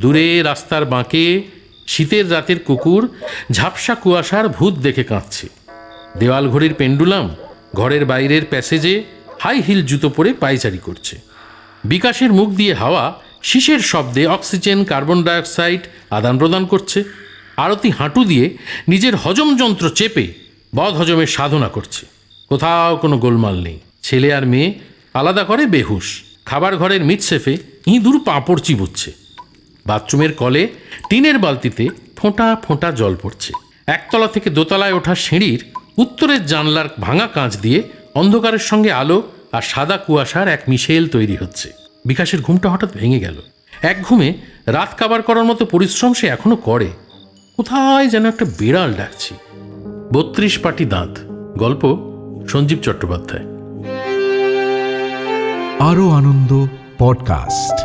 দূরে রাস্তার বাঁকে শীতের রাতের কুকুর ঝাপসা কুয়াশার ভূত দেখে কাঁদছে। দেওয়াল ঘড়ির পেন্ডুলাম ঘরের বাইরের প্যাসেজে হাই হিল জুতো পরে পায়চারি করছে। বিকাশের মুখ দিয়ে হাওয়া শীষের শব্দে অক্সিজেন, কার্বন ডাইঅক্সাইড, আদান প্রদান করছে। আরতি হাঁটু দিয়ে নিজের হজম যন্ত্র চেপে বদ হজমের সাধনা করছে। কোথাও কোনো গোলমাল নেই। ছেলে আর মেয়ে আলাদা করে বেহুশ। খাবার ঘরের মিটসেফে ইঁদুর পাঁপড় চিবুচ্ছে। বাথরুমের কলে টিনের বালতিতে ফোঁটা ফোঁটা জল পড়ছে। একতলা থেকে দোতলায় ওঠা সিঁড়ির উত্তরের জানলার ভাঙা কাঁচ দিয়ে অন্ধকারের সঙ্গে আলো আর সাদা কুয়াশার এক মিশেল তৈরি হচ্ছে। বিকাশের ঘুমটা হঠাৎ ভেঙে গেল। এক ঘুমে রাত কাবার করার মতো পরিশ্রম সে এখনও করে। কোথায় যেন একটা বিড়াল ডাকছি। বত্রিশ পাটি দাঁত। গল্প সঞ্জীব চট্টোপাধ্যায়। আরও আনন্দ পডকাস্ট।